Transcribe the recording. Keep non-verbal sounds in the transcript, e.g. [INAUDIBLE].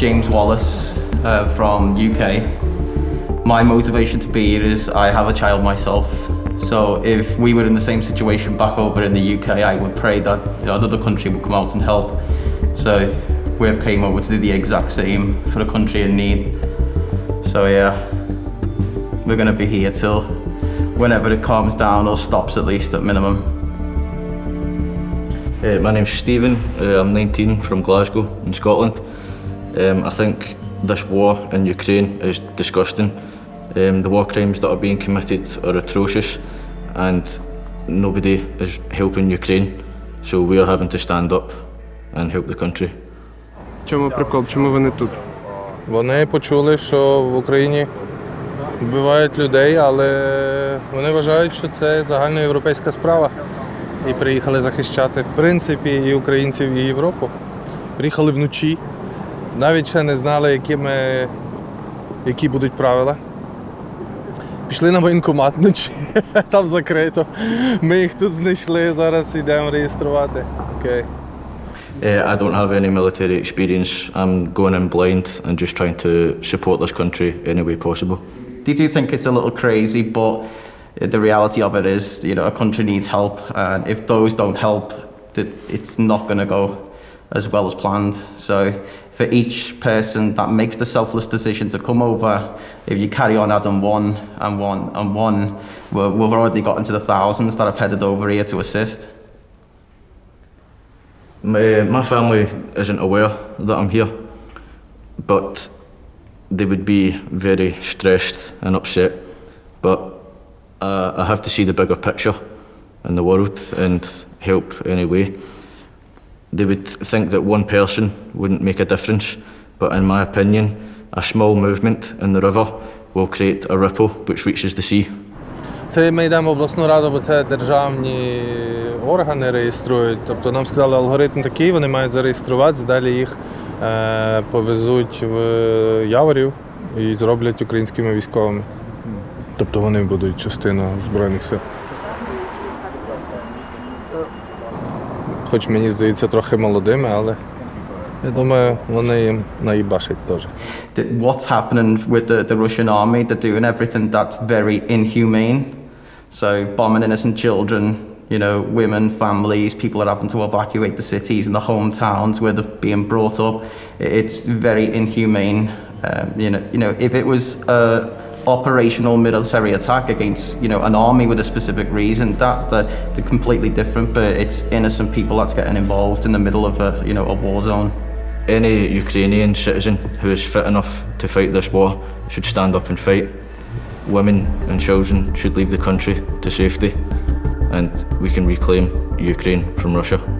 James Wallace uh, from UK. My motivation to be here is I have a child myself. So if we were in the same situation back over in the UK, I would pray that you know, another country would come out and help. So we've came over to do the exact same for a country in need. So yeah, we're gonna be here till whenever it calms down or stops at least at minimum. Uh, my name's Stephen. Uh, I'm 19 from Glasgow in Scotland. Um, I think this war in Ukraine is disgusting. Um, the war crimes that are being committed are atrocious and nobody is helping Ukraine. So we are having to stand up and help the country. Чому прикол? Чому вони тут? Вони почули, що в Україні вбивають людей, але вони вважають, що це загальноєвропейська справа. І приїхали захищати, в принципі, і українців, і Європу. Приїхали вночі. Навіть ще не знали, якими, які будуть правила. Пішли на воєнкомат вночі, [LAUGHS] там закрито. Ми їх тут знайшли, зараз йдемо реєструвати. Окей. Uh, I don't have any military experience. I'm going in blind and just trying to support this country any way possible. They do think it's a little crazy, but the reality of it is, you know, a country needs help, and if those don't help, that it's not going to go as well as planned. So, for each person that makes the selfless decision to come over, if you carry on adding one and one and one, we're, we've already got into the thousands that have headed over here to assist. My, my family isn't aware that I'm here, but they would be very stressed and upset. But uh, I have to see the bigger picture in the world and help anyway. They would think that one person wouldn't make a difference, but in my opinion, a small movement in the river will create a ripple which reaches the sea. Це ми йдемо в обласну раду, бо це державні органи реєструють. Тобто нам сказали, алгоритм такий, вони мають зареєструватися, далі їх е, повезуть в Яворів і зроблять українськими військовими. Тобто вони будуть частиною Збройних сил. Хоч мені здається трохи молодими, але я думаю, вони їм наїбашать теж. that what's happening with the, the Russian army, they're doing everything that's very inhumane. So bombing innocent children, you know, women, families, people are having to evacuate the cities and the hometowns where they're being brought up. I- It's very inhumane. Um, you know, you know, if it was a operational military attack against, you know, an army with a specific reason, that that they're completely different. But it's innocent people that's getting involved in the middle of a, you know, a war zone. Any Ukrainian citizen who is fit enough to fight this war should stand up and fight. Women and children should leave the country to safety, and we can reclaim Ukraine from Russia.